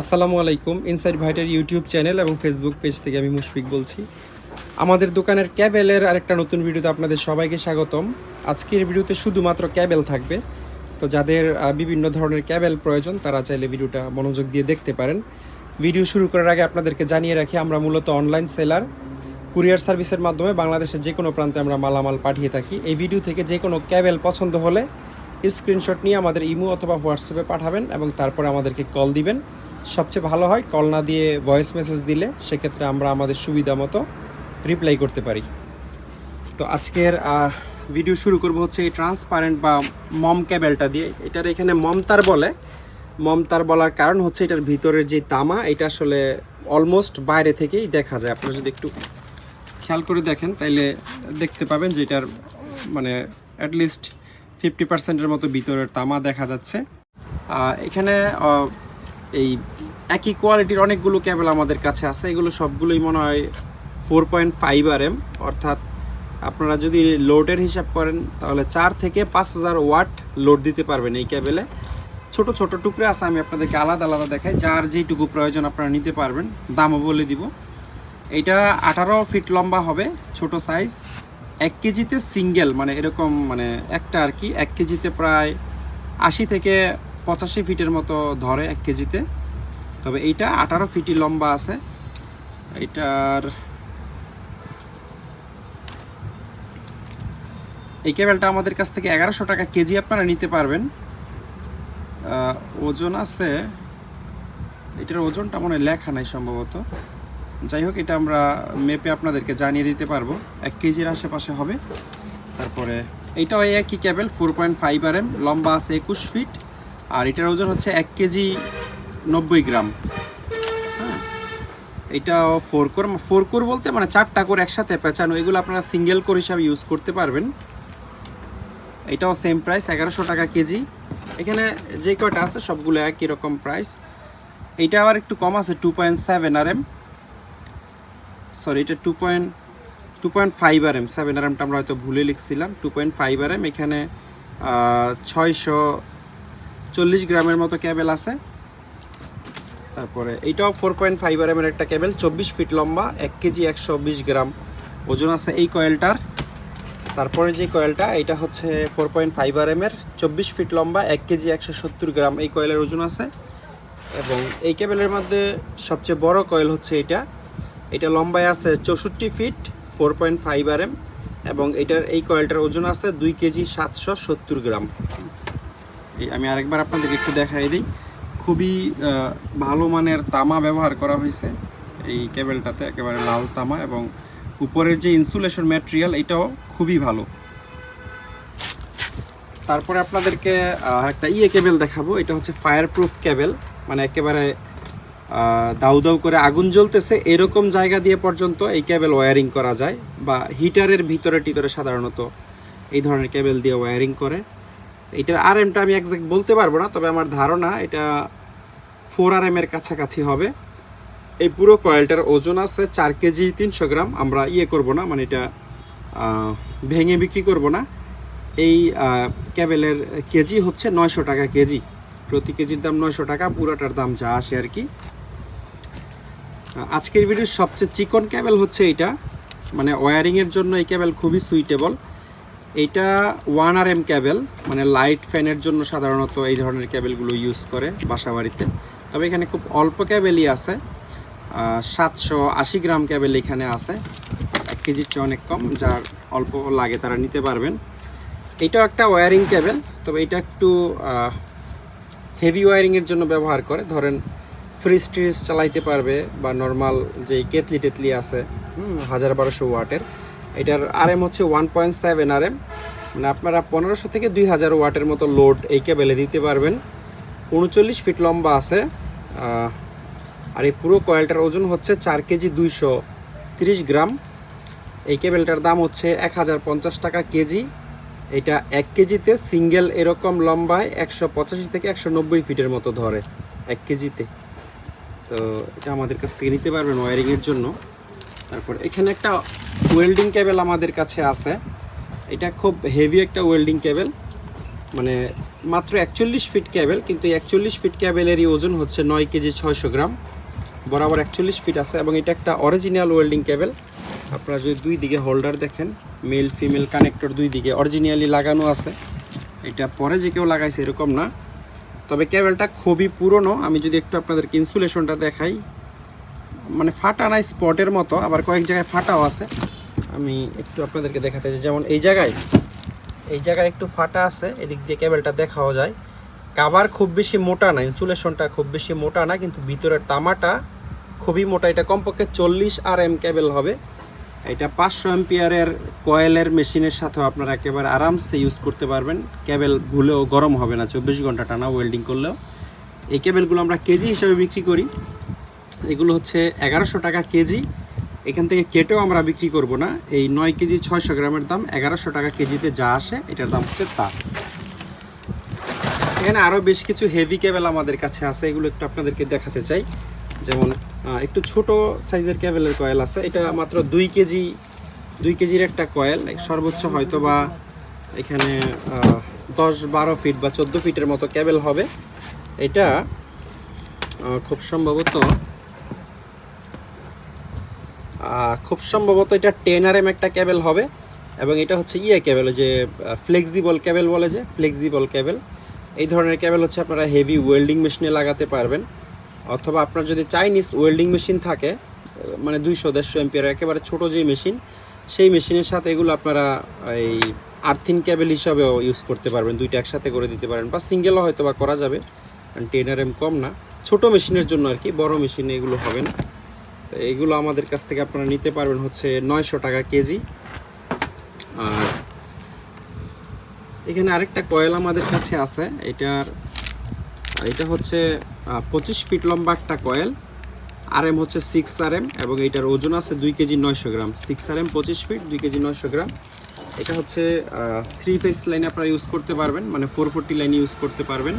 আসসালামু আলাইকুম ইনসাইড ভাইটের ইউটিউব চ্যানেল এবং ফেসবুক পেজ থেকে আমি মুশফিক বলছি। আমাদের দোকানের ক্যাবেলের আরেকটা নতুন ভিডিওতে আপনাদের সবাইকে স্বাগতম। আজকের ভিডিওতে শুধুমাত্র ক্যাবেল থাকবে। তো যাদের বিভিন্ন ধরনের ক্যাবেল প্রয়োজন, তারা চাইলে ভিডিওটা মনোযোগ দিয়ে দেখতে পারেন। ভিডিও শুরু করার আগে আপনাদেরকে জানিয়ে রাখি, আমরা মূলত অনলাইন সেলার কুরিয়ার সার্ভিসের মাধ্যমে বাংলাদেশের যে কোনো প্রান্তে আমরা মালামাল পাঠিয়ে থাকি। এই ভিডিও থেকে যে কোনো ক্যাবেল পছন্দ হলে স্ক্রিনশট নিয়ে আমাদের ইমো অথবা হোয়াটসঅ্যাপে পাঠাবেন এবং তারপরে আমাদেরকে কল দিবেন। সবচেয়ে ভালো হয়, কল না দিয়ে ভয়েস মেসেজ দিলে সেক্ষেত্রে আমরা আমাদের সুবিধা মতো রিপ্লাই করতে পারি। তো আজকের ভিডিও শুরু করব হচ্ছে এই ট্রান্সপারেন্ট বা মম ক্যাবেলটা দিয়ে। এটার এখানে মমতার বলে। মমতার বলার কারণ হচ্ছে এটার ভিতরের যে তামা, এটা আসলে অলমোস্ট বাইরে থেকেই দেখা যায়। আপনারা যদি একটু খেয়াল করে দেখেন, তাইলে দেখতে পাবেন যে এটার মানে অ্যাটলিস্ট ফিফটি পার্সেন্টের মতো ভিতরের তামা দেখা যাচ্ছে। এখানে এই একই কোয়ালিটির অনেকগুলো ক্যাবেল আমাদের কাছে আছে। এগুলো সবগুলোই মনে হয় four point five R M অর্থাৎ আপনারা যদি লোডের হিসাব করেন, তাহলে চার থেকে পাঁচ হাজার ওয়াট লোড দিতে পারবেন এই ক্যাবেলে ছোট ছোট টুকরে আছে, আমি আপনাদেরকে আলাদা আলাদা দেখাই। যার যেইটুকু প্রয়োজন আপনারা নিতে পারবেন, দামও বলে দিব। এটা আঠারো ফিট লম্বা হবে, ছোট সাইজ এক কেজিতে সিঙ্গেল মানে এরকম মানে একটা আর কি, এক কেজিতে প্রায় আশি থেকে পঁচাশি ফিটের মতো ধরে এক কেজিতে। তবে এইটা আঠারো ফিটি লম্বা আছে। এইটার এই কেবেলটা আমাদের কাছ থেকে এগারোশো টাকা কেজি আপনারা নিতে পারবেন। ওজন আছে, এটার ওজনটা মনে লেখা নাই সম্ভবত। যাই হোক, এটা আমরা মেপে আপনাদেরকে জানিয়ে দিতে পারব। এক কেজির আশেপাশে হবে। তারপরে এইটাও এই একই cable four point five R M লম্বা আছে একুশ ফিট। আর এটার ওজন হচ্ছে এক কেজি নব্বই গ্রাম। হ্যাঁ। এটা ফোর কোর ফোর কোর বলতে মানে চারটা কোর একসাথে পেঁচানো, এগুলো আপনারা সিঙ্গেল কোর হিসাবে ইউজ করতে পারবেন। এটাও সেম প্রাইস এগারোশো টাকা কেজি। এখানে যে কয়টা আছে সবগুলো একই রকম প্রাইস এইটা আবার একটু কম আছে two point seven R M sorry এটা two point two point five R M seven R এমটা আমরা হয়তো ভুলে লিখছিলাম। Two point five R M এখানে ছয়শো চল্লিশ গ্রামের মতো ক্যাবেল আছে। তারপরে এইটাও ফোর পয়েন্ট ফাইভ আর এমের একটা কেবেল চব্বিশ ফিট লম্বা, এক কেজি একশো বিশ গ্রাম। ওজন আছে এই কয়েলটার তারপরে যে কয়েলটা এটা হচ্ছে ফোর পয়েন্ট ফাইভ আর এমের চব্বিশ ফিট লম্বা, এক কেজি একশো সত্তর গ্রাম। এই কয়েলের ওজন আছে। এবং এই কেবেলের মধ্যে সবচেয়ে বড় কয়েল হচ্ছে এটা এটা লম্বায় আছে চৌষট্টি feet four point five R M এবং এটার এই কয়েলটার ওজন আছে দুই কেজি সাতশো সত্তর গ্রাম। এই আমি আরেকবার আপনাদেরকে একটু দেখাই দিই। খুবই ভালো মানের তামা ব্যবহার করা হয়েছে। এই কেবেলটাতে একেবারে লাল তামা এবং উপরের যে ইনসুলেশন ম্যাটেরিয়াল এটাও খুবই ভালো। তারপরে আপনাদেরকে একটা ইয়ে কেবেল দেখাবো। এটা হচ্ছে ফায়ার প্রুফ কেবেল। মানে একেবারে দাউ দাউ করে আগুন জ্বলতেছে। এরকম জায়গা দিয়ে পর্যন্ত এই কেবেল ওয়্যারিং করা যায় বা হিটারের ভিতরে টিতরে সাধারণত এই ধরনের কেবেল দিয়ে ওয়্যারিং করে। এটার আর এমটা আমি একজ্যাক্ট বলতে পারব না, তবে আমার ধারণা এটা ফোর আর এম এর কাছাকাছি হবে। এই পুরো কয়েলটার ওজন আছে চার কেজি তিনশো গ্রাম, আমরা ইয়ে করব না মানে এটা ভেঙে বিক্রি করব না। এই ক্যাবেলের কেজি হচ্ছে নয়শো টাকা কেজি। প্রতি কেজির দাম নয়শো টাকা, পুরোটার দাম যা আসে আর কি। আজকের ভিডিওর সবচেয়ে চিকন ক্যাবেল হচ্ছে এইটা। মানে ওয়ারিংয়ের জন্য এই ক্যাবেল খুবই সুইটেবল এইটা ওয়ান আর এম ক্যাবেল মানে লাইট ফ্যানের জন্য সাধারণত এই ধরনের ক্যাবেলগুলো ইউজ করে বাসা বাড়িতে তবে এখানে খুব অল্প ক্যাবেলই আছে সাতশো আশি গ্রাম ক্যাবেল এখানে আছে, এক কেজির চেয়ে অনেক কম, যার অল্প লাগে তারা নিতে পারবেন। এটাও একটা ওয়ারিং ক্যাবেল, তবে এটা একটু হেভি ওয়ারিংয়ের জন্য ব্যবহার করে। ধরেন ফ্রিজ ট্রিজ চালাইতে পারবে বা নর্মাল যে কেতলি টেতলি আছে হাজার বারোশো ওয়াটের। এটার আর এম হচ্ছে one point seven R M মানে আপনারা পনেরোশো থেকে দুই হাজার ওয়াটের মতো লোড এই কেবেলে দিতে পারবেন। উনচল্লিশ ফিট লম্বা আছে। আর এই পুরো কয়েলটার ওজন হচ্ছে চার কেজি দুইশো তিরিশ গ্রাম। এই কেবেলটার দাম হচ্ছে এক হাজার পঞ্চাশ টাকা কেজি। এটা এক কেজিতে সিঙ্গেল এরকম লম্বায় একশো পঁচাশি থেকে একশো নব্বই ফিটের মতো ধরে, এক কেজিতে। তো এটা আমাদের কাছ থেকে নিতে পারবেন ওয়ারিংয়ের জন্য। তারপর এখানে একটা ওয়েল্ডিং কেবেল আমাদের কাছে আছে। এটা খুব হেভি একটা ওয়েল্ডিং কেবেল মানে মাত্র একচল্লিশ ফিট ক্যাবেল কিন্তু একচল্লিশ ফিট ক্যাবেলেরই ওজন হচ্ছে নয় কেজি ছয়শো গ্রাম। বরাবর একচল্লিশ ফিট আছে এবং এটা একটা অরিজিনাল ওয়েল্ডিং ক্যাবেল আপনারা যদি দুই দিকে হোল্ডার দেখেন মেল ফিমেল কানেক্টর দুই দিকে অরিজিনালি লাগানো আছে। এটা পরে যে কেউ লাগাইছে এরকম না। তবে ক্যাবেলটা খুবই পুরনো। আমি যদি একটু আপনাদেরকে ইনসুলেশনটা দেখাই। মানে ফাটা নাই স্পটের মতো, আবার কয়েক জায়গায় ফাটাও আছে। আমি একটু আপনাদেরকে দেখাতে চাই। যেমন এই জায়গায় এই জায়গায় একটু ফাটা আছে, এদিক দিয়ে কেবেলটা দেখাও যায়। কাভার খুব বেশি মোটা না, ইনসুলেশনটা খুব বেশি মোটা না, কিন্তু ভিতরের তামাটা খুবই মোটা। এটা কমপক্ষে চল্লিশ আর এম কেবল হবে। এটা পাঁচশো এম্পিয়ারের কয়েলের মেশিনের সাথেও আপনারা একেবারে আরামসে ইউজ করতে পারবেন। কেবল ভুলেও গরম হবে না, চব্বিশ ঘণ্টা টানা ওয়েল্ডিং করলেও। এই কেবলগুলো আমরা কেজি হিসাবে বিক্রি করি। এগুলো হচ্ছে এগারোশো টাকা কেজি। এখান থেকে কেটেও আমরা বিক্রি করব না। এই নয় কেজি ছয়শো গ্রামের দাম, এগারোশো টাকা কেজিতে যা আসে, এটার দাম হচ্ছে তা এখানে আরও বেশ কিছু হেভি কেবল আমাদের কাছে আছে, এগুলো একটু আপনাদেরকে দেখাতে চাই। যেমন একটু ছোট সাইজের কেবলের কয়েল আছে। এটা মাত্র দুই কেজি, দুই কেজির একটা কয়েল সর্বোচ্চ হয়তো বা এখানে দশ বারো ফিট বা চোদ্দ ফিটের মতো কেবল হবে। এটা খুব সম্ভবত খুব সম্ভবত এটা টেন আর এম একটা ক্যাবেল হবে, এবং এটা হচ্ছে ইয়ে ক্যাবেল যে ফ্লেক্সিবল ক্যাবেল বলে যে ফ্লেক্সিবল ক্যাবেল এই ধরনের ক্যাবেল হচ্ছে আপনারা হেভি ওয়েল্ডিং মেশিনে লাগাতে পারবেন, অথবা আপনার যদি চাইনিজ ওয়েল্ডিং মেশিন থাকে মানে দুইশো, দেড়শো এমপিয়ার একেবারে ছোট যে মেশিন সেই মেশিনের সাথে এগুলো আপনারা এই আর্থিন ক্যাবেল হিসাবেও ইউজ করতে পারবেন, দুইটা একসাথে করে দিতে পারেন, বা সিঙ্গেলও হয়তো বা করা যাবে, কারণ টেন আর এম কম না। ছোট মেশিনের জন্য আর কি, বড় মেশিনে এগুলো হবে না। এগুলো আমাদের কাছ থেকে আপনারা নিতে পারবেন হচ্ছে নয়শো টাকা কেজি। আর এখানে আরেকটা কয়েল আমাদের কাছে আছে। এটার, এটা হচ্ছে পঁচিশ ফিট লম্বা একটা কয়েল। আর এম হচ্ছে সিক্স আর এম এবং এটার ওজন আছে দুই কেজি নয়শো গ্রাম। সিক্স আর এম পঁচিশ ফিট, দুই কেজি নয়শো গ্রাম। এটা হচ্ছে থ্রি ফেস লাইন আপনারা ইউজ করতে পারবেন মানে ফোর ফোরটি লাইন ইউজ করতে পারবেন।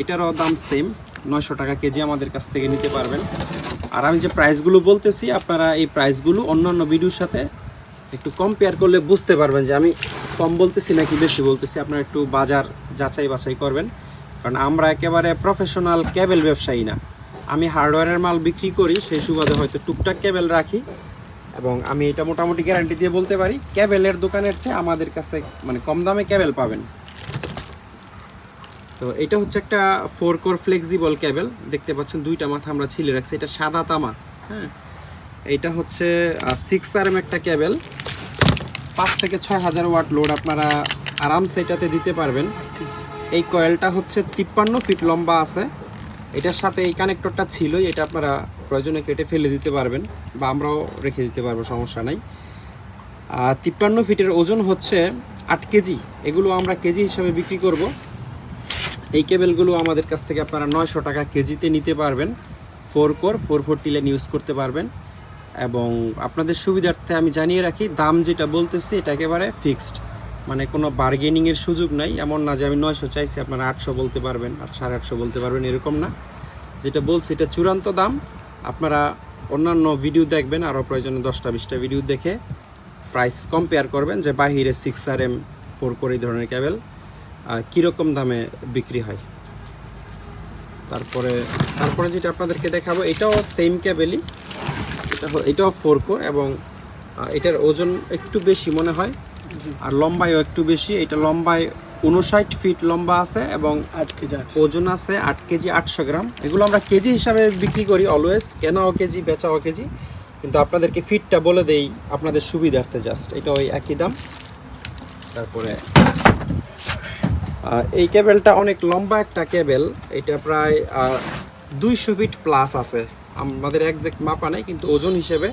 এটারও দাম সেম নয়শো টাকা কেজি আমাদের কাছ থেকে নিতে পারবেন। আর আমি যে প্রাইসগুলো বলতেছি, আপনারা এই প্রাইসগুলো অন্যান্য ভিডিওর সাথে একটু কম্পেয়ার করলে বুঝতে পারবেন যে আমি কম বলতেছি নাকি বেশি বলতেছি। আপনারা একটু বাজার যাচাই বাছাই করবেন। কারণ আমরা একেবারে প্রফেশনাল কেবল ব্যবসায়ী না। আমি হার্ডওয়্যারের মাল বিক্রি করি, সেই সুবাদে হয়তো টুকটাক কেবল রাখি। এবং আমি এটা মোটামুটি গ্যারান্টি দিয়ে বলতে পারি কেবলের দোকানের চেয়ে আমাদের কাছে মানে কম দামে কেবল পাবেন। তো এটা হচ্ছে একটা ফোর কোর ফ্লেক্সিবল ক্যাবেল দেখতে পাচ্ছেন দুইটা মাথা আমরা ছিলে রাখছি। এটা সাদা তামা হ্যাঁ? এটা হচ্ছে সিক্স আর একটা ক্যাবেল পাঁচ থেকে ছয় হাজার ওয়াট লোড আপনারা আরামসে এটাতে দিতে পারবেন। এই কয়েলটা হচ্ছে তিপ্পান্ন ফিট লম্বা আছে। এটার সাথে এই কানেক্টরটা ছিলই, এটা আপনারা প্রয়োজনে কেটে ফেলে দিতে পারবেন বা আমরাও রেখে দিতে পারব, সমস্যা নাই। আর তিপ্পান্ন ফিটের ওজন হচ্ছে আট কেজি। এগুলো আমরা কেজি হিসাবে বিক্রি করব। এই কেবেলগুলো আমাদের কাছ থেকে আপনারা নয়শো টাকা কেজিতে নিতে পারবেন। ফোর কোর, ফোর ফোর টিলেন ইউজ করতে পারবেন। এবং আপনাদের সুবিধার্থে আমি জানিয়ে রাখি, দাম যেটা বলতেছি, এটা একেবারে ফিক্সড মানে কোনো বার্গেনিংয়ের সুযোগ নাই, এমন না যে আমি নয়শো চাইছি, আপনারা আটশো বলতে পারবেন, আর সাড়ে আটশো বলতে পারবেন, এরকম না। যেটা বলছি, এটা চূড়ান্ত দাম। আপনারা অন্যান্য ভিডিও দেখবেন, আরও প্রয়োজনে দশটা বিশটা ভিডিও দেখে প্রাইস কম্পেয়ার করবেন যে বাহিরে সিক্স আর এম ফোর করে এই ধরনের ক্যাবেল কীরকম দামে বিক্রি হয়? তারপরে তারপরে যেটা আপনাদেরকে দেখাবো এটাও সেম ক্যাবেলি এটা এটাও ফোর কোর এবং এটার ওজন একটু বেশি মনে হয়। আর লম্বায়ও একটু বেশি। এটা লম্বায় উনষাট ফিট লম্বা আছে এবং আট কেজি ওজন আছে আট কেজি আটশো গ্রাম। এগুলো আমরা কেজি হিসাবে বিক্রি করি অলওয়েজ কেনাও কেজি বেচাও কেজি? কিন্তু আপনাদেরকে ফিটটা বলে দেই আপনাদের সুবিধার্থে জাস্ট এটা ওই একই দাম। তারপরে এই কেবেলটা অনেক লম্বা একটা কেবেল। এটা প্রায় দুইশো ফিট প্লাস আছে। আমাদের একজ্যাক্ট মাপা নেই, কিন্তু ওজন হিসেবে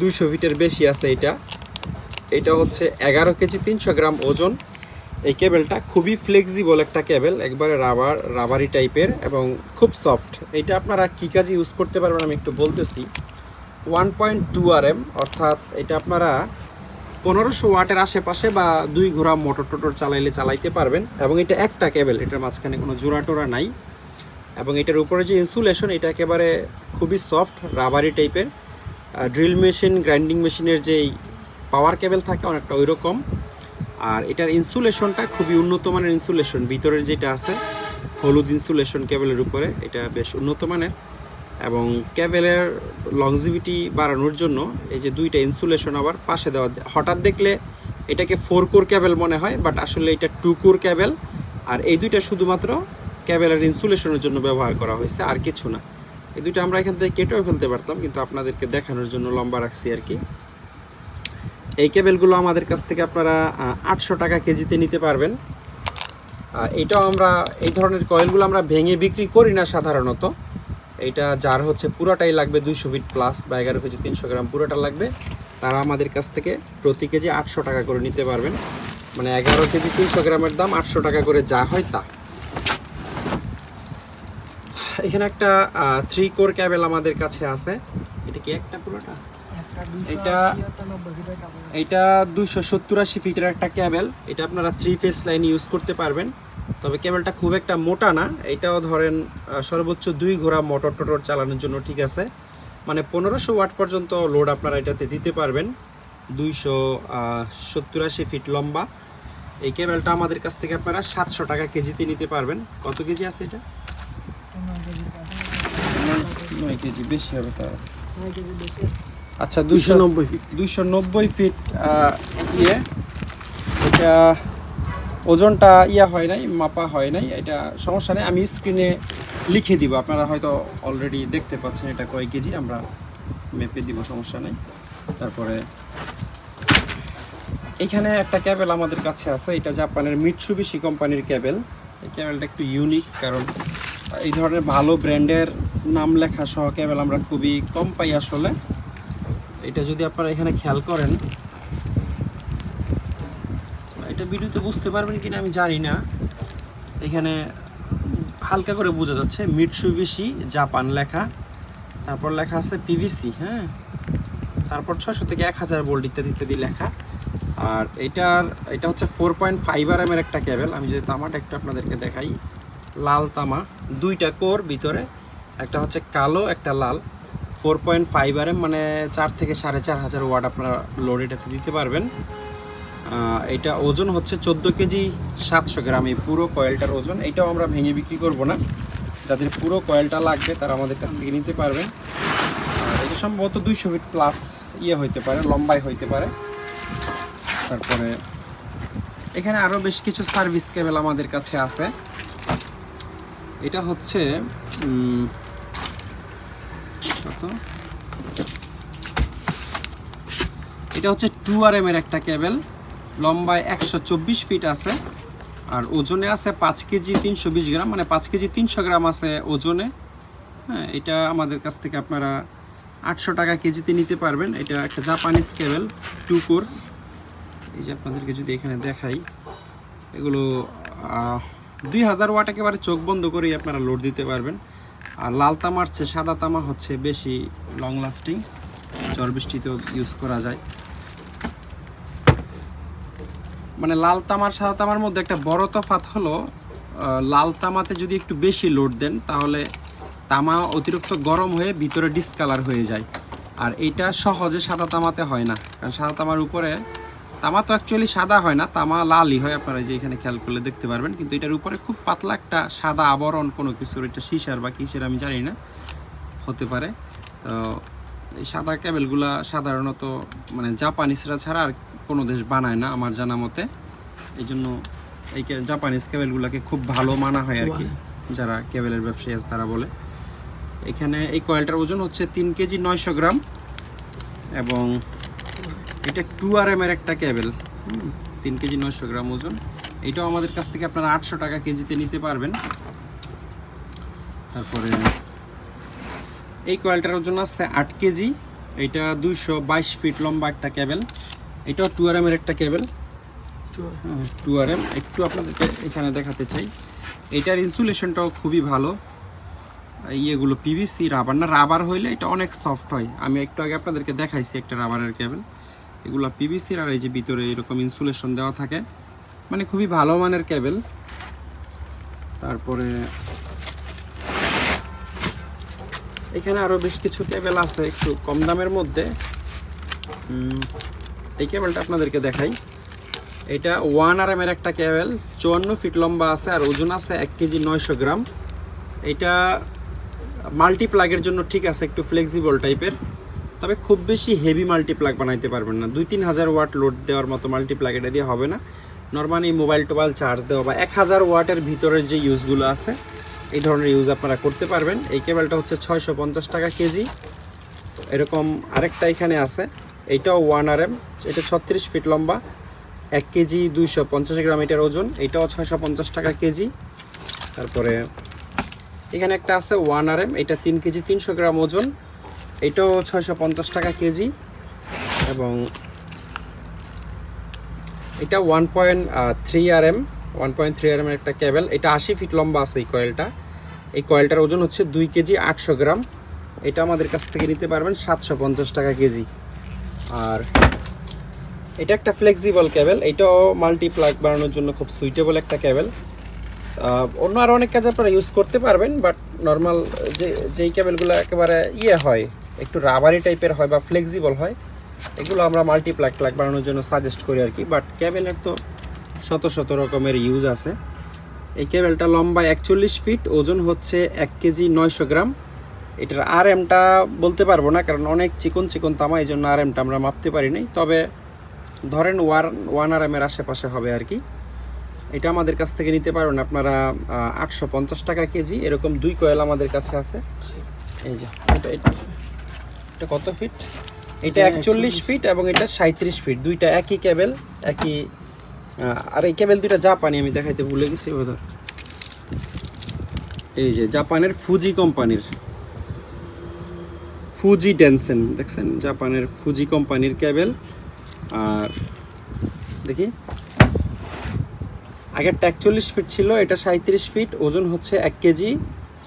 দুইশো ফিটের বেশি আছে এটা। এটা হচ্ছে এগারো কেজি তিনশো গ্রাম ওজন। এই কেবেলটা খুবই ফ্লেক্সিবল একটা কেবেল, একবারে রাবার রাবারি টাইপের এবং খুব সফট এটা আপনারা কী কাজে ইউজ করতে পারবেন আমি একটু বলতেছি। One point two R M অর্থাৎ এটা আপনারা পনেরোশো ওয়াটের আশেপাশে বা দুই ঘোড়া মোটর টোটর চালাইলে চালাইতে পারবেন এবং এটা একটা কেবেল, এটার মাঝখানে কোনো জোড়া টোরা নাই। এবং এটার উপরে যে ইনসুলেশন এটা একেবারে খুবই সফট রাবারি টাইপের ড্রিল মেশিন গ্রাইন্ডিং মেশিনের যেই পাওয়ার কেবেল থাকে, অনেকটা ওই রকম আর এটার ইনসুলেশনটা খুবই উন্নত মানের ইনসুলেশন ভিতরের যেটা আছে, হলুদ ইনসুলেশন কেবেলের উপরে, এটা বেশ উন্নত মানের। এবং ক্যাবেলের লংজিভিটি বাড়ানোর জন্য এই যে দুইটা ইনসুলেশন আবার পাশে দেওয়া হঠাৎ দেখলে এটাকে ফোর কোর ক্যাবেল মনে হয় বাট আসলে এটা টু কোর ক্যাবেল আর এই দুইটা শুধুমাত্র ক্যাবেলের ইনসুলেশনের জন্য ব্যবহার করা হয়েছে, আর কিছু না। এই দুইটা আমরা এখান থেকে কেটেও ফেলতে পারতাম, কিন্তু আপনাদেরকে দেখানোর জন্য লম্বা রাখছি আর কি। এই কেবেলগুলো আমাদের কাছ থেকে আপনারা আটশো টাকা কেজিতে নিতে পারবেন। এটাও আমরা, এই ধরনের কয়েলগুলো আমরা ভেঙে বিক্রি করি না সাধারণত। এটা যার হচ্ছে পুরোটাই লাগবে দুইশো ফিট প্লাস বা এগারো কেজি তিনশো গ্রাম পুরোটা লাগবে। তারা আমাদের কাছ থেকে প্রতি কেজি আটশো টাকা করে নিতে পারবেন। মানে এগারো কেজি তিনশো গ্রামের দাম আটশো টাকা করে যা হয় তা। এখানে একটা থ্রি কোর ক্যাবেল আমাদের কাছে আছে। এটা কি একটা পুরোটা? এটা- এটা দুশো সত্তর আশি ফিটের একটা ক্যাবেল এটা আপনারা থ্রি ফেস লাইন ইউজ করতে পারবেন। তবে কেবলটা খুব একটা মোটা না এটাও ধরেন সর্বোচ্চ দুই ঘোড়া মোটর টোটর চালানোর জন্য ঠিক আছে। মানে পনেরোশো ওয়াট পর্যন্ত লোড আপনারা এটাতে দিতে পারবেন। দুইশো সত্তর আশি ফিট লম্বা। এই কেবলটা আমাদের কাছ থেকে আপনারা সাতশো টাকা কেজিতে নিতে পারবেন। কত কেজি আছে এটা? নয় কেজি বেশি হবে তার আচ্ছা দুইশো নব্বই ফিট দুইশো নব্বই ফিট ইয়ে। এটা ওজনটা ইয়া হয় নাই, মাপা হয় নাই, এটা সমস্যা নেই। আমি স্ক্রিনে লিখে দিব, আপনারা হয়তো অলরেডি দেখতে পাচ্ছেন এটা কয় কেজি, আমরা মেপে দিব, সমস্যা নেই। তারপরে এখানে একটা ক্যাবেল আমাদের কাছে আছে, এটা জাপানের মিটসুবিশি কোম্পানির ক্যাবেল এই ক্যাবেলটা একটু ইউনিক কারণ এই ধরনের ভালো ব্র্যান্ডের নাম লেখা সহ ক্যাবেল আমরা খুবই কম পাই আসলে। এটা যদি আপনারা এখানে খেয়াল করেন ভিডিওতে বুঝতে পারবেন কিনা আমি জানি না। এখানে হালকা করে বোঝা যাচ্ছে মিটসুবিশি জাপান লেখা। তারপর লেখা আছে পিভিসি হ্যাঁ? তারপর ছশো থেকে এক হাজার বোল্ট ইত্যাদি ইত্যাদি লেখা। আর এটার, এটা হচ্ছে ফোর পয়েন্ট ফাইভ আর এর একটা কেবল আমি যদি তামাটা একটু আপনাদেরকে দেখাই। লাল তামা, দুইটা কোর ভিতরে। একটা হচ্ছে কালো, একটা লাল। Four point five R M মানে চার থেকে সাড়ে চার হাজার ওয়াট আপনারা লোড এটাতে দিতে পারবেন। এটা ওজন হচ্ছে চোদ্দ কেজি সাতশো গ্রাম, এই পুরো কয়েলটার ওজন। এটাও আমরা ভেঙে বিক্রি করব না। যাদের পুরো কয়েলটা লাগবে, তারা আমাদের কাছ থেকে নিতে পারবেন এটা সম্ভবত দুইশো ফিট প্লাস ইয়ে হইতে পারে, লম্বাই হইতে পারে। তারপরে এখানে আরও বেশ কিছু সার্ভিস কেবল আমাদের কাছে আছে। এটা হচ্ছে এটা হচ্ছে টু আর এম এর একটা কেবল। লম্বায় একশো চব্বিশ ফিট আছে। আর ওজনে আছে পাঁচ কেজি তিনশো বিশ গ্রাম মানে পাঁচ কেজি তিনশো গ্রাম আছে ওজনে। হ্যাঁ এটা আমাদের কাছ থেকে আপনারা আটশো টাকা কেজিতে নিতে পারবেন। এটা একটা জাপানিজ কেবেল টু কোর এই যে আপনাদেরকে যদি এখানে দেখাই, এগুলো দুই হাজার ওয়াট একেবারে চোখ বন্ধ করেই আপনারা লোড দিতে পারবেন। আর লাল তামার চেয়ে সাদা তামা হচ্ছে বেশি লং লাস্টিং ঝড় বৃষ্টিতেও ইউজ করা যায়। মানে লাল তামার সাদা তামার মধ্যে একটা বড় তফাৎ হলো লাল তামাতে যদি একটু বেশি লোড দেন, তাহলে তামা অতিরিক্ত গরম হয়ে ভিতরে ডিসকালার হয়ে যায়। আর এটা সহজে সাদা তামাতে হয় না, কারণ সাদা তামার উপরে, তামা তো অ্যাকচুয়ালি সাদা হয় না, তামা লালই হয়, আপনারা যে এখানে খেয়াল করলে দেখতে পারবেন। কিন্তু এটার উপরে খুব পাতলা একটা সাদা আবরণ কোনো কিছুর, এটা সিসার বা কিসের আমি জানি না, হতে পারে। তো এই সাদা ক্যাবেলগুলা সাধারণত মানে জাপানিসরা ছাড়া আর কোনো দেশ বানায় না আমার জানা মতে। এই জন্য এই জাপানিজ কেবেলগুলোকে খুব ভালো মানা হয় আর কি, যারা কেবেলের ব্যবসায়ী আছে তারা বলে। এখানে এই কয়েলটার ওজন হচ্ছে তিন কেজি নয়শো গ্রাম এবং এটা টু আর এম এর একটা কেবেল তিন কেজি নয়শো গ্রাম ওজন। এটাও আমাদের কাছ থেকে আপনারা আটশো টাকা কেজিতে নিতে পারবেন। তারপরে এই কয়েলটার ওজন আছে আট কেজি, এটা দুইশো বাইশ ফিট লম্বা একটা কেবেল এটাও টু আর এম এর একটা কেবেল টু আর এম একটু আপনাদেরকে এখানে দেখাতে চাই। এটার ইনসুলেশনটাও খুবই ভালো। ইয়েগুলো পিভিসি রাবার না রাবার হইলে এটা অনেক সফট হয়। আমি একটু আগে আপনাদেরকে দেখাইছি একটা রাবারের কেবল এগুলো পিভিসির আর এই যে ভিতরে এরকম ইনসুলেশন দেওয়া থাকে। মানে খুবই ভালো মানের কেবল তারপরে এখানে আরও বেশ কিছু কেবল আছে একটু কম দামের মধ্যে। এই কেবলটা আপনাদেরকে দেখাই। এটা ওয়ান আর এমের একটা কেবল, চুয়ান্ন ফিট লম্বা আছে আর ওজন আছে এক কেজি নয়শো গ্রাম। এটা মাল্টি প্লাগের জন্য ঠিক আছে, একটু ফ্লেক্সিবল টাইপের তবে খুব বেশি হেভি মাল্টি প্লাগ বানাইতে পারবেন না। দুই তিন হাজার ওয়াট লোড দেওয়ার মতো মাল্টি প্লাগ এটা দিয়ে হবে না। নর্মালি মোবাইল টোবাইল চার্জ দেওয়া বা এক হাজার ওয়াটের ভিতরের যে ইউজগুলো আছে, এই ধরনের ইউজ আপনারা করতে পারবেন। এই কেবলটা হচ্ছে ছয়শো পঞ্চাশ টাকা কেজি। এরকম আরেকটা এখানে আছে। এইটাও ওয়ান আর এম এটা ছত্রিশ ফিট লম্বা, এক কেজি দুইশো পঞ্চাশ গ্রাম এটার ওজন, এটাও ছয়শো পঞ্চাশ টাকা কেজি। তারপরে এখানে একটা আছে ওয়ান আর এম এটা তিন কেজি তিনশো গ্রাম ওজন, এটাও ছয়শো পঞ্চাশ টাকা কেজি। এবং এটা one point three R M one point three R M একটা কেবল এটা আশি ফিট লম্বা আছে এই কয়েলটা এই কয়েলটার ওজন হচ্ছে দুই কেজি আটশো গ্রাম, এটা আমাদের কাছ থেকে নিতে পারবেন সাতশো পঞ্চাশ টাকা কেজি। আর এটা একটা ফ্লেক্সিবল কেবল এটাও মাল্টি প্লাগ বানানোর জন্য খুব সুইটেবল একটা কেবল অন্য আরও অনেক কাজে আপনারা ইউজ করতে পারবেন বাট নর্মাল যে, যেই কেবলগুলো একেবারে ইয়ে হয়, একটু রাবারি টাইপের হয় বা ফ্লেক্সিবল হয়, এগুলো আমরা মাল্টি প্লাগ প্লাগ বানানোর জন্য সাজেস্ট করি আর কি। বাট কেবলের তো শত শত রকমের ইউজ আছে। এই কেবলটা লম্বা একচল্লিশ ফিট ওজন হচ্ছে এক কেজি নয়শো গ্রাম। এটার আর এমটা বলতে পারব না কারণ অনেক চিকন চিকন তামা এই জন্য আর এমটা আমরা মাপতে পারি নাই। তবে ধরেন ওয়ান ওয়ান আর এমের আশেপাশে হবে আর কি। এটা আমাদের কাছ থেকে নিতে পারবেন আপনারা আটশো পঞ্চাশ টাকা কেজি। এরকম দুই কয়েল আমাদের কাছে আছে। এই যে এটা এটা কত ফিট এটা একচল্লিশ ফিট এবং এটা সাঁত্রিশ ফিট দুইটা একই কেবল একই আর এই কেবল দুইটা জাপানি আমি দেখাইতে ভুলে গেছি এই যে জাপানের ফুজি কোম্পানির। ফুজি ডেনসেন দেখছেন? জাপানের ফুজি কোম্পানির কেবল আর দেখি। আগেরটা একচল্লিশ ফিট ছিল, এটা সাঁত্রিশ ফিট ওজন হচ্ছে এক কেজি,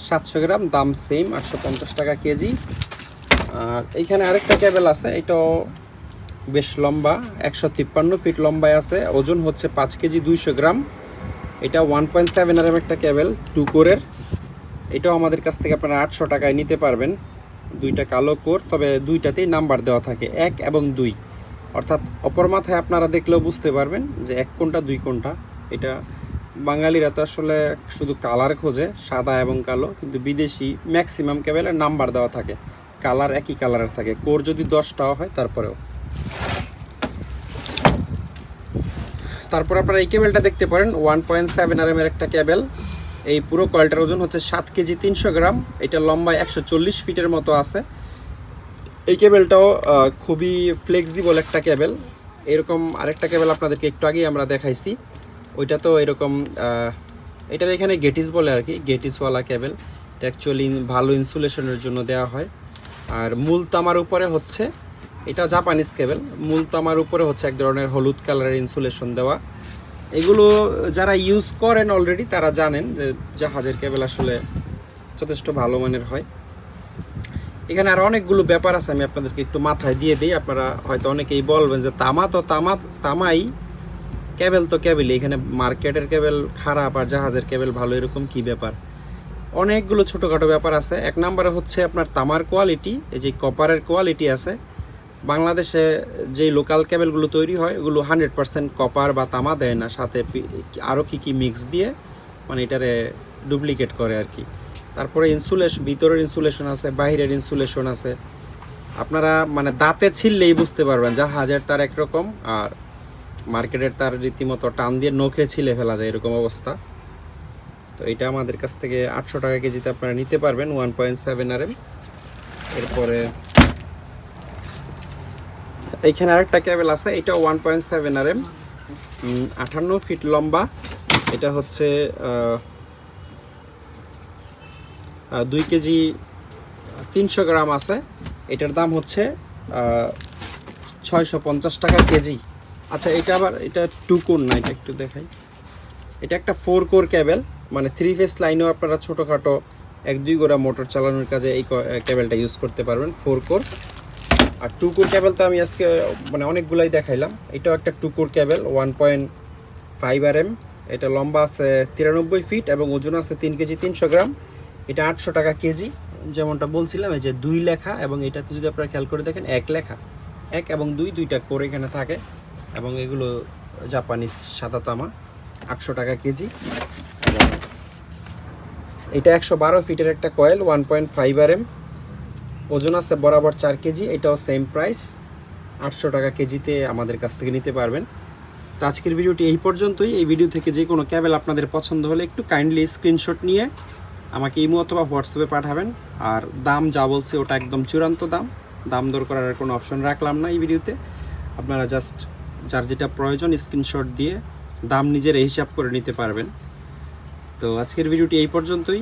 সাতশো গ্রাম, দাম সেম আটশো পঞ্চাশ টাকা কেজি। আর এইখানে আরেকটা কেবল আছে, এটাও বেশ লম্বা, একশো তিপ্পান্ন ফিট লম্বায় আছে, ওজন হচ্ছে পাঁচ কেজি দুইশো গ্রাম। এটা ওয়ান পয়েন্ট সেভেন আর একটা কেবল টু কোরের এটাও আমাদের কাছ থেকে আপনারা আটশো টাকায় নিতে পারবেন। দুইটা কালো কোর তবে দুইটাতেই নাম্বার দেওয়া থাকে, এক এবং দুই। অর্থাৎ অপর মাথায় আপনারা দেখলেও বুঝতে পারবেন যে এক কোনটা দুই কোনটা এটা বাঙালিরা তো আসলে শুধু কালার খোঁজে, সাদা এবং কালো, কিন্তু বিদেশি ম্যাক্সিমাম কেবলের নাম্বার দেওয়া থাকে। কালার একই কালারের থাকে কোর যদি দশটাও হয় তারপরেও। তারপর আপনারা এই কেবেলটা দেখতে পারেন, ওয়ান পয়েন্ট সেভেন আর এর একটা কেবেল। এই পুরো কয়েলটার ওজন হচ্ছে সাত কেজি তিনশো গ্রাম। এটা লম্বায় একশো চল্লিশ ফিটের মতো আছে। এই কেবেলটাও খুবই ফ্লেক্সিবল একটা কেবেল। এরকম আরেকটা কেবেল আপনাদেরকে একটু আগেই আমরা দেখাইছি। ওইটা তো এরকম এটার এখানে গেটিস বলে আর কি, গেটিসওয়ালা কেবেল। এটা অ্যাকচুয়ালি ভালো ইনসুলেশনের জন্য দেওয়া হয়। আর মূল তামার উপরে হচ্ছে, এটা জাপানিজ কেবেল। মূল তামার উপরে হচ্ছে এক ধরনের হলুদ কালারের ইনসুলেশন দেওয়া। এগুলো যারা ইউজ করেন অলরেডি তারা জানেন যে জাহাজের কেবেল আসলে যথেষ্ট ভালো মানের হয়। এখানে আর অনেকগুলো ব্যাপার আছে, আমি আপনাদেরকে একটু মাথায় দিয়ে দিই। আপনারা হয়তো অনেকেই বলবেন যে তামা তো তামা, তামাই কেবল তো কেবলই এখানে মার্কেটের কেবল খারাপ আর জাহাজের কেবল ভালো, এরকম কি ব্যাপার? অনেকগুলো ছোটোখাটো ব্যাপার আছে। এক নম্বরে হচ্ছে আপনার তামার কোয়ালিটি এই যে কপারের কোয়ালিটি আছে বাংলাদেশে যে লোকাল কেবলগুলো তৈরি হয়, ওগুলো হান্ড্রেড পার্সেন্ট কপার বা তামা দেয় না। সাথে আরও কী কী মিক্স দিয়ে মানে এটারে ডুপ্লিকেট করে আর কি। তারপরে ইনসুলেশন ভিতরের ইনসুলেশন আছে বাইরের ইনসুলেশন আছে। আপনারা মানে দাঁতে ছিললেই বুঝতে পারবেন যা হাজার তার একরকম, আর মার্কেটের তার রীতিমতো টান দিয়ে নখে ছিলে ফেলা যায় এরকম অবস্থা। তো এটা আমাদের কাছ থেকে আটশো টাকা কেজিতে আপনারা নিতে পারবেন ওয়ান পয়েন্ট সেভেন আর এরপরে এইখানে আরেকটা কেবল আছে এটা one point seven R M আটান্ন ফিট লম্বা। এটা হচ্ছে দুই কেজি, তিনশো গ্রাম আছে। এটার দাম হচ্ছে ছয়শো পঞ্চাশ টাকা কেজি। আচ্ছা এটা আবার, এটা টু কোর না, এটা একটু দেখাই। এটা একটা ফোর কোর কেবল মানে থ্রি ফেস লাইনেও আপনারা ছোটোখাটো এক দুই গোড়া মোটর চালানোর কাজে এই কেবলটা ইউজ করতে পারবেন ফোর কোর আর টু কোর কেবল তো আমি আজকে মানে অনেকগুলাই দেখাইলাম। এটাও একটা two core cable one point five R M এটা লম্বা আছে তিরানব্বই ফিট এবং ওজন আছে তিন কেজি তিনশো গ্রাম। এটা আটশো টাকা কেজি। যেমনটা বলছিলাম, এই যে দুই লেখা এবং এটাতে যদি আপনারা খেয়াল করে দেখেন, এক লেখা। এক এবং দুই দুইটা করে এখানে থাকে এবং এগুলো জাপানিজ সাদা তামা, আটশো টাকা কেজি। এটা একশো বারো ফিটের একটা coil one point five R M ওজন আছে বরাবর চার কেজি, এটাও সেম প্রাইস আটশো টাকা কেজিতে আমাদের কাছ থেকে নিতে পারবেন। তো আজকের ভিডিওটি এই পর্যন্তই। এই ভিডিও থেকে যে কোনো ক্যাবেল আপনাদের পছন্দ হলে একটু কাইন্ডলি স্ক্রিনশট নিয়ে আমাকে ইমো অথবা হোয়াটসঅ্যাপে পাঠাবেন। আর দাম যা বলছে ওটা একদম চূড়ান্ত দাম। দাম দর করার কোনো অপশন রাখলাম না এই ভিডিওতে আপনারা জাস্ট যার যেটা প্রয়োজন স্ক্রিনশট দিয়ে দাম নিজের হিসাব করে নিতে পারবেন। তো আজকের ভিডিওটি এই পর্যন্তই।